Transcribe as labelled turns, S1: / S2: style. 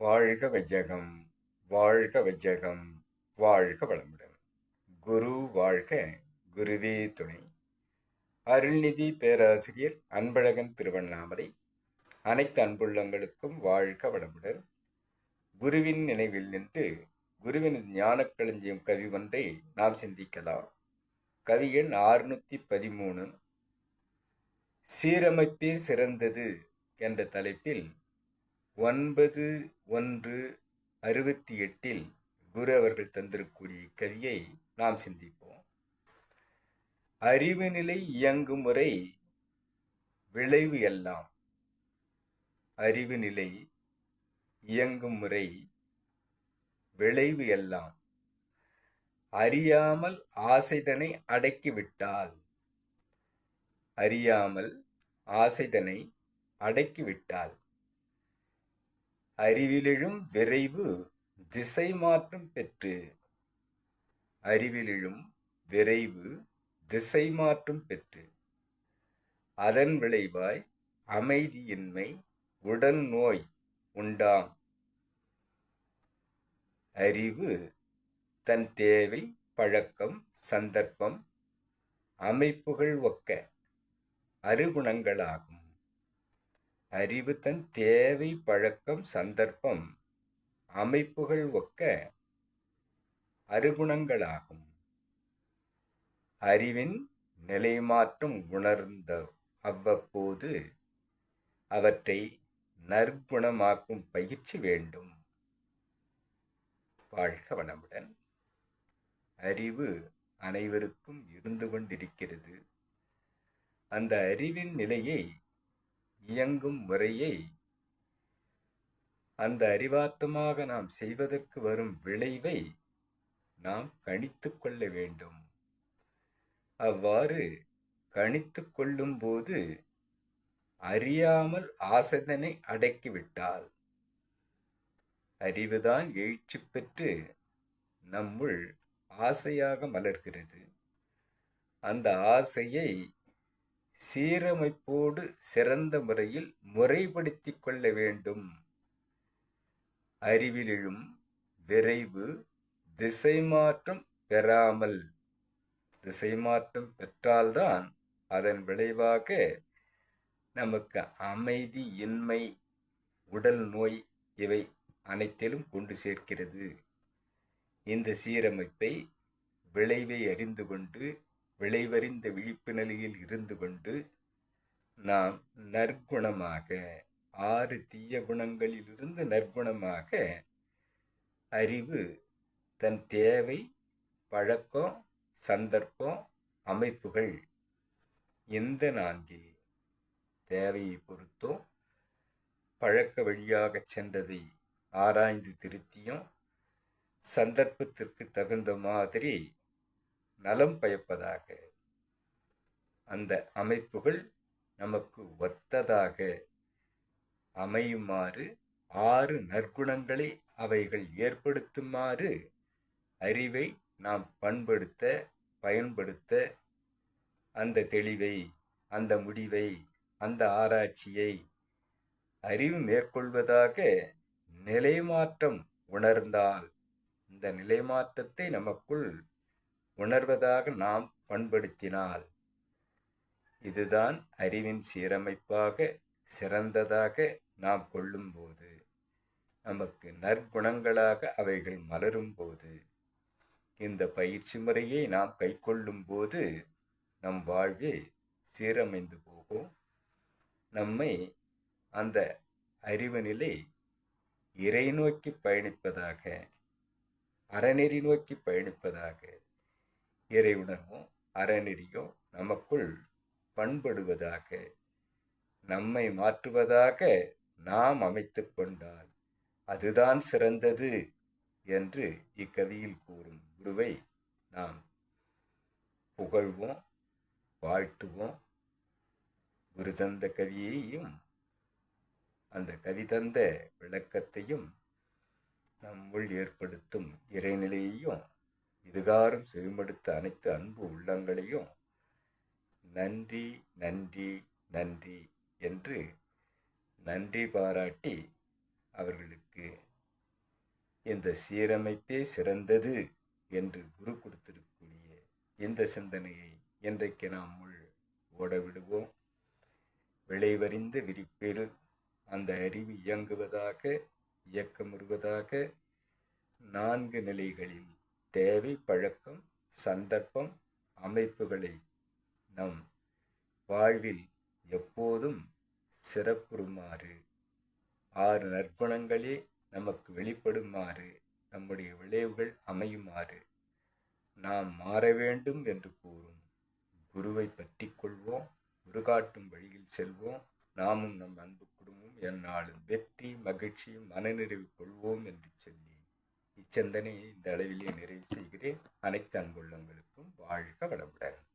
S1: வாழ்க வையகம் வாழ்க வையகம் வாழ்க வளமுடன். குரு வாழ்க குருவே துணை. அருள்நிதி பேராசிரியர் அன்பழகன் திருவண்ணாமலை அனைத்து அன்புள்ளங்களுக்கும் வாழ்க வளமுடன். குருவின் நினைவில் நின்று குருவின் ஞானக்களஞ்சியம் கவி ஒன்றை நாம் சிந்திக்கலாம். கவி எண் ஆறுநூற்றி பதிமூணு சீரமைப்பே சிறந்தது என்ற தலைப்பில் ஒன்பது ஒன்று அறுபத்தி எட்டில் குரு அவர்கள் தந்திருக்கூடிய கவியை நாம் சிந்திப்போம். அறிவு நிலை இயங்கும் முறை விளைவு எல்லாம். அறிவு நிலை இயங்கும் முறை விளைவு எல்லாம். அறியாமல் ஆசைதனை அடக்கிவிட்டால். அறியாமல் ஆசைதனை அடக்கிவிட்டால். அறிவிலெழும் விரைவு திசை மாற்றம் பெற்று. அறிவிலெழும் விரைவு திசை மாற்றம் பெற்று. அதன் விளைவாய் அமைதியின்மை உடன் நோய் உண்டாம். அறிவு தன் தேவை பழக்கம் சந்தர்ப்பம் அமைப்புகள் ஒக்க அருகுணங்களாகும். அறிவு தன் தேவை பழக்கம் சந்தர்ப்பம் அமைப்புகள் ஒக்க அருகுணங்களாகும் அறிவின் நிலைமாற்றம் உணர்ந்த அவ்வப்போது அவற்றை நற்குணமாக்கும் பயிற்சி வேண்டும். வாழ்க வளமுடன். அறிவு அனைவருக்கும் இருந்து கொண்டிருக்கிறது. அந்த அறிவின் நிலையை இயங்கும் முறையை அந்த அறிவார்த்தமாக நாம் செய்வதற்கு வரும் விளைவை நாம் கணித்து கொள்ள வேண்டும். அவ்வாறு கணித்து கொள்ளும்போது அறியாமல் ஆசதனை அடக்கிவிட்டால் அறிவுதான் எழுச்சி பெற்று நம்முள் ஆசையாக மலர்கிறது. அந்த ஆசையை சீரமைப்போடு சிறந்த முறையில் முறைப்படுத்தி கொள்ள வேண்டும். அறிவிலும் விரைவு திசை மாற்றம் பெறாமல் திசை மாற்றம் பெற்றால்தான் அதன் விளைவாக நமக்கு அமைதி இன்மை உடல் நோய் இவை அனைத்திலும் கொண்டு சேர்க்கிறது. இந்த சீரமைப்பை விளைவை அறிந்து கொண்டு விளைவறிந்த விழிப்பு நிலையில் இருந்து கொண்டு நாம் நற்குணமாக ஆறு தீய குணங்களிலிருந்து நற்குணமாக அறிவு தன் தேவை பழக்கம் சந்தர்ப்பம் அமைப்புகள் இந்த நான்கில் தேவையை பொறுத்தோ பழக்க வழியாக சென்றதை ஆராய்ந்து திருத்தியும் சந்தர்ப்பத்திற்கு தகுந்த மாதிரி நலம் பயப்பதாக. அந்த அமைப்புகள் நமக்கு ஒத்ததாக அமையுமாறு ஆறு நற்குணங்களை அவைகள் ஏற்படுத்துமாறு அறிவை நாம் பண்படுத்த பயன்படுத்த அந்த தெளிவை அந்த முடிவை அந்த ஆராய்ச்சியை அறிவு மேற்கொள்வதாக நிலைமாற்றம் உணர்ந்தால் இந்த நிலைமாற்றத்தை நமக்குள் உணர்வதாக நாம் பண்படுத்தினால் இதுதான் அறிவின் சீரமைப்பாக சிறந்ததாக நாம் கொள்ளும்போது நமக்கு நற்குணங்களாக அவைகள் மலரும் போது இந்த பயிற்சி முறையை நாம் கை போது நம் வாழ்வே சீரமைந்து போகும். நம்மை அந்த அறிவு நிலை இறை நோக்கி பயணிப்பதாக அறநெறி நோக்கி பயணிப்பதாக இறை உணர்வும் அறநெறியும் நமக்குள் பண்படுவதாக நம்மை மாற்றுவதாக நாம் அமைத்து கொண்டால் அதுதான் சிறந்தது என்று இக்கவியில் கூறும் குருவை நாம் புகழ்வோம் வாழ்த்துவோம். குரு தந்த கவியையும் அந்த கவி தந்த விளக்கத்தையும் நம்முள் ஏற்படுத்தும் இறைநிலையையும் இதுகாரும் செவிமடுத்த அனைத்து அன்பு உள்ளங்களையும் நன்றி நன்றி நன்றி என்று நன்றி பாராட்டி அவர்களுக்கு இந்த சீரமைப்பே சிறந்தது என்று குரு கொடுத்திருக்கக்கூடிய இந்த சிந்தனையை இன்றைக்கு நாம் உள் ஓடவிடுவோம் விளைவறிந்த விரிப்பில் அந்த அறிவு இயங்குவதாக இயக்கமுறுவதாக நான்கு நிலைகளில் தேவை பழக்கம் சந்தர்ப்பம் அமைப்புகளை நம் வாழ்வில் எப்போதும் சிறப்புறுமாறு ஆறு நற்குணங்களே நமக்கு வெளிப்படுமாறு நம்முடைய விளைவுகள் அமையுமாறு நாம் மாற வேண்டும் என்று கூறும் குருவை பற்றி கொள்வோம் குரு காட்டும் வழியில் செல்வோம் நாமும் நம் அன்பு குடும்பம் என்னாலும் வெற்றி மகிழ்ச்சி மனநிறைவு கொள்வோம் என்று சொல்லி இச்சிந்தனையை இந்த அளவிலே நிறைவு செய்கிறேன். அனைத்து அன்புள்ளங்களுக்கும் வாழ்க வளமுடன்.